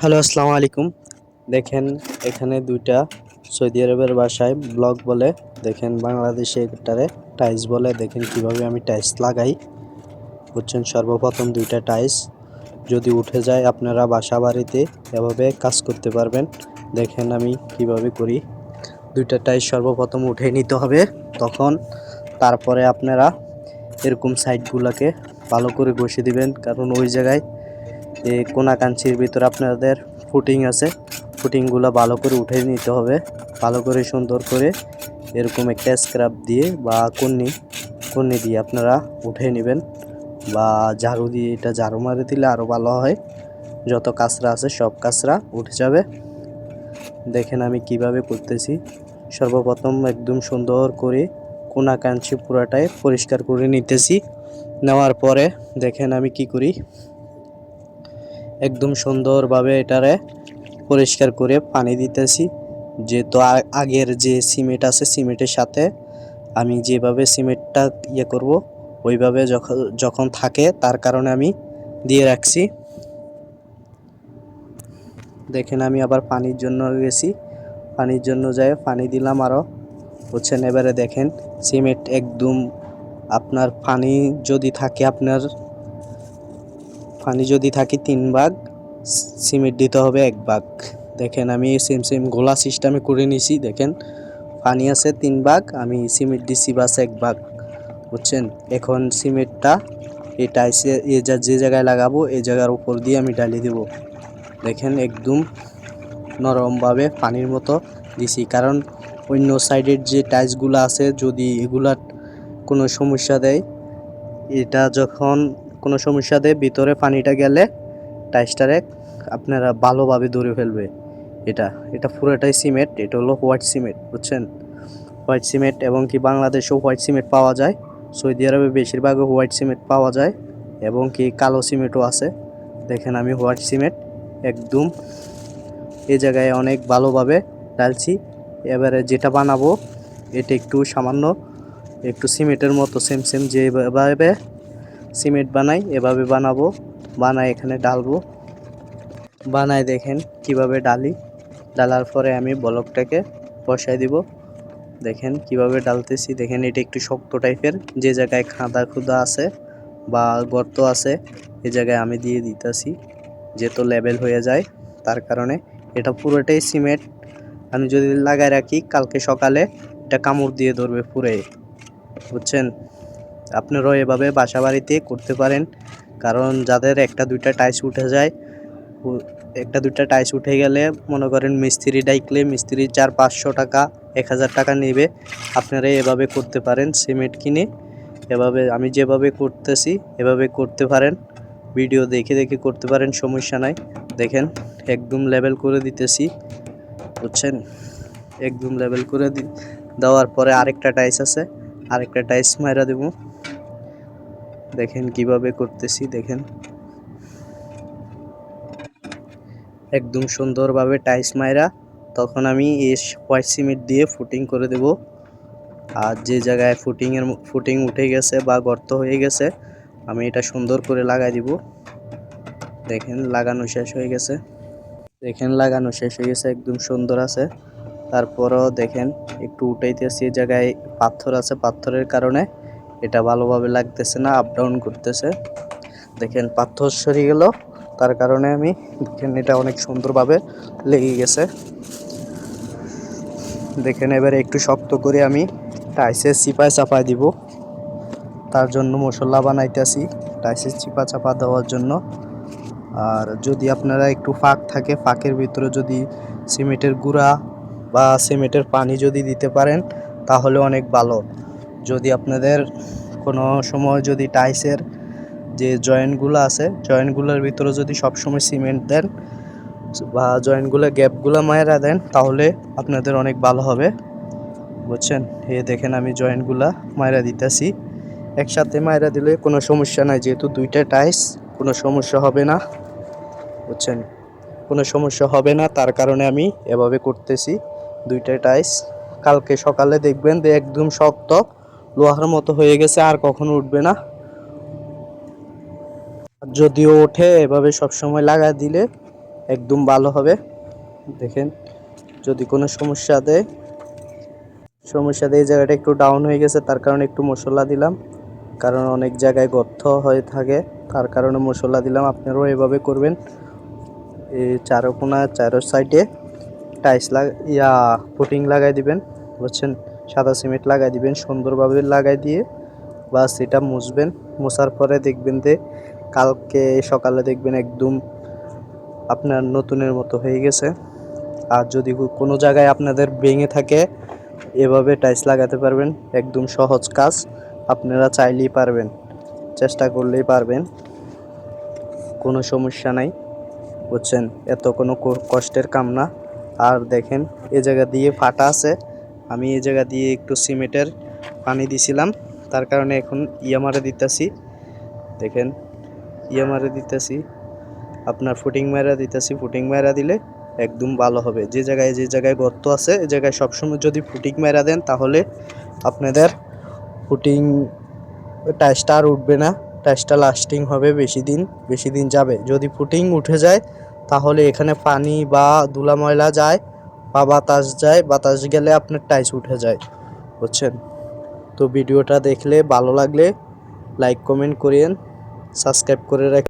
Hello, আসসালামু আলাইকুম। দেখেন, এখানে দুইটা সৌদি আরবের ভাষায় ব্লগ বলে, দেখেন বাংলাদেশে এটারে টাইস বলে, দেখেন কীভাবে আমি টাইলস লাগাই। হচ্ছেন সর্বপ্রথম দুইটা টাইলস। যদি উঠে যায়, আপনারা বাসা বাড়িতে এভাবে কাজ করতে পারবেন। দেখেন আমি কীভাবে করি। দুইটা টাইস সর্বপ্রথম উঠে নিতে হবে। তখন তারপরে আপনারা এরকম সাইডগুলোকে ভালো করে ঘষে দিবেন, কারণ ওই জায়গায় এই কোনাকাঞ্চির ভিতরে আপনাদের ফুটিং আছে। ফুটিংগুলো ভালো করে উঠে নিতে হবে। ভালো করে সুন্দর করে এরকম একটা স্ক্রাব দিয়ে বা কন্নি কন্নি দিয়ে আপনারা উঠে নেবেন বা ঝাড়ু দিয়ে এটা ঝাড়ু মারে দিলে আরও ভালো হয়। যত কাঁচরা আছে সব কাঁচরা উঠে যাবে। দেখেন আমি কীভাবে করতেছি। সর্বপ্রথম একদম সুন্দর করে কোনাকাঞ্চি পুরাটাই পরিষ্কার করে নিতেছি। নেওয়ার পরে দেখেন আমি কি করি। একদম সুন্দরভাবে এটারে পরিষ্কার করে পানি দিতেছি। যেহেতু আগের যে সিমেন্ট আছে, সিমেন্টের সাথে আমি যেভাবে সিমেন্টটা ইয়ে করব, ওইভাবে যখন যখন থাকে তার কারণে আমি দিয়ে রাখছি। দেখেন আমি আবার পানির জন্য গেছি। পানির জন্য যাই, পানি দিলাম আরও বুঝছেন এবারে দেখেন সিমেন্ট একদম আপনার পানি যদি থাকে আপনার পানি যদি থাকে তিন ভাগ, সিমেন্ট দিতে হবে এক ভাগ। দেখেন, আমি সেম সেম গোলা সিস্টেমে করে নিছি, দেখেন। পানি আছে তিন ভাগ, আমি সিমেন্ট দিছি বাস এক ভাগ, বুঝছেন? এখন সিমেন্টটা এই টাইসে এ যা, যে জায়গায় লাগাবো, এই জায়গার উপর দিয়ে আমি ডালি দেব। দেখেন, একদম নরমভাবে পানির মতো দিছি। কারণ অন্য সাইডের যে টাইলসগুলো আছে, যদি এগুলার কোনো সমস্যা দেয়, এটা যখন কোনো সমস্যা দেয় ভিতরে পানিটা গেলে টাইসটারে আপনারা ভালোভাবে ধরে ফেলবে। এটা এটা পুরোটাই সিমেন্ট, এটা হলো হোয়াইট সিমেন্ট, বুঝছেন? হোয়াইট সিমেন্ট এবং কি বাংলাদেশেও হোয়াইট সিমেন্ট পাওয়া যায়, সৌদি আরবে বেশিরভাগ হোয়াইট সিমেন্ট পাওয়া যায় এবং কি কালো সিমেন্টও আছে। দেখেন আমি হোয়াইট সিমেন্ট একদম এই জায়গায় অনেক ভালোভাবে ডালছি এবারে যেটা বানাবো, এটা একটু সামান্য, একটু সিমেন্টের মতো সেম সেম যেভাবে সিমেন্ট বানাই, এভাবে বানাবো বানাই এখানে ডালবো বানাই দেখেন কীভাবে ডালি ডালার পরে আমি ব্লকটাকে বসাই দিব। দেখেন কীভাবে ডালতেছি দেখেন এটা একটু শক্ত টাইপের। যে জায়গায় খাঁদা খুদা আছে বা গর্ত আছে এই জায়গায় আমি দিয়ে দিতেছি যেহেতু লেভেল হয়ে যায়, তার কারণে এটা পুরোটাই সিমেন্ট। আমি যদি লাগাই রাখি, কালকে সকালে এটা কামড় দিয়ে ধরবে পুরে। বুঝছেন? আপনারাও এভাবে বাসা বাড়িতে করতে পারেন। কারণ যাদের একটা, দুইটা টাইস উঠে যায় একটা, দুইটা টাইস উঠে গেলে মনে করেন মিস্ত্রি ডাইকলে মিস্ত্রি চার, পাঁচশো টাকা, এক হাজার টাকা নেবে। আপনারা এভাবে করতে পারেন, সিমেন্ট কিনে। এভাবে, আমি যেভাবে করতেছি, এভাবে করতে পারেন। ভিডিও দেখে দেখে করতে পারেন, সমস্যা নাই। দেখেন, একদম লেভেল করে দিতেছি, বুঝছেন? একদম লেভেল করে দি, দেওয়ার পরে আরেকটা টাইস আছে, আরেকটা টাইস মাইরা দেব। দেখেন কীভাবে করতেছি, দেখেন। একদম সুন্দরভাবে টাইস মাইরা তখন আমি এই হোয়াইট সিমেন্ট দিয়ে ফুটিং করে দেব। আর যে জায়গায় ফুটিংয়ের ফুটিং উঠে গেছে বা গর্ত হয়ে গেছে, আমি এটা সুন্দর করে লাগাই দিব। দেখেন, লাগানো শেষ হয়ে গেছে। দেখেন, লাগানো শেষ হয়ে গেছে, একদম সুন্দর আছে। তারপরও দেখেন, একটু উঠাইতেছি জায়গায় পাথর আছে, পাথরের কারণে। এটা ভালোভাবে লাগতেছে না আপ ডাউন করতেছে। দেখেন পাথর সরে গেল, তার কারণে আমি দেখেন এটা অনেক সুন্দরভাবে লেগে গেছে। দেখেন এবারে একটু শক্ত করে আমি টাইসের চিপায় চাপায় দিব। তার জন্য মশলা বানাইতেছি টাইসের চিপা চাপা দেওয়ার জন্য। আর যদি আপনারা একটু ফাঁক থাকে, ফাঁকের ভিতরে যদি সিমেন্টের গুঁড়া বা সিমেন্টের পানি যদি দিতে পারেন, তাহলে অনেক ভালো। যদি আপনাদের কোনো সময় যদি টাইসের যে জয়েন্টগুলো আছে, জয়েন্টগুলোর ভিতরে যদি সবসময় সিমেন্ট দেন বা জয়েন্টগুলো, গ্যাপগুলো মায়েরা দেন, তাহলে আপনাদের অনেক ভালো হবে। বুঝছেন? এ দেখেন আমি জয়েন্টগুলা মায়েরা দিতেছি। একসাথে মায়েরা দিলে কোনো সমস্যা নাই, যেহেতু দুইটা টাইস, কোনো সমস্যা হবে না। বুঝছেন? কোনো সমস্যা হবে না, তার কারণে আমি এভাবে করতেছি। দুইটা টাইস। কালকে সকালে দেখবেন যে একদম শক্ত। লোহার মতো হয়ে গেছে, আর কখনো উঠবে না। যদিও ওঠে, এভাবে সব সময় লাগা দিলে একদম ভালো হবে। দেখেন, যদি কোনো সমস্যা দেয়, সমস্যা দিয়ে, এই জায়গাটা একটু ডাউন হয়ে গেছে, তার কারণে একটু মশলা দিলাম। কারণ অনেক জায়গায় গর্ত হয়ে থাকে, তার কারণে মশলা দিলাম। আপনারাও এভাবে করবেন। এই চারোকোনা, চারো সাইডে টাইলস লাগ ইয়া পুটিং লাগাই দিবেন, বুঝছেন? সাদা সিমেন্ট লাগাই দিবেন, সুন্দরভাবে লাগাই দিয়ে বাস এটা মুছবেন। মোছার পরে দেখবেন যে কালকে সকালে দেখবেন একদম আপনার নতুনের মতো হয়ে গেছে। আর যদি কোনো জায়গায় আপনাদের ভেঙে থাকে, এভাবে টাইলস লাগাতে পারবেন। একদম সহজ কাজ, আপনারা চাইলেই পারবেন, চেষ্টা করলেই পারবেন। কোনো সমস্যা নাই, বুঝছেন? এত কোনো কষ্টের কাম না। আর দেখেন, এ জায়গা দিয়ে ফাটা আছে। আমি এই জায়গা দিয়ে একটু সিমেন্টের পানি দিছিলাম। তার কারণে এখন ইয়ামারে দিতেছি। দেখেন, ইয়ামারে দিতেছি। আপনার ফুটিং মারা দিতেছি। ফুটিং মারা দিলে একদম ভালো হবে। যে জায়গায় যে জায়গায় গর্ত আছে এই জায়গায় সবসময় যদি ফুটিং মেরা দেন, তাহলে আপনাদের ফুটিং টাইসটা আর উঠবে না। টাইসটা লাস্টিং হবে বেশি দিন বেশি দিন যাবে। যদি ফুটিং উঠে যায়, তাহলে এখানে পানি বা ধুলা ময়লা যায়। বা বাতাস যায়, বাতাস গেলে আপনার টাইস উঠে যায়, বুঝছেন? তো ভিডিওটা দেখলে ভালো লাগলে লাইক কমেন্ট করেন সাবস্ক্রাইব করে রাখ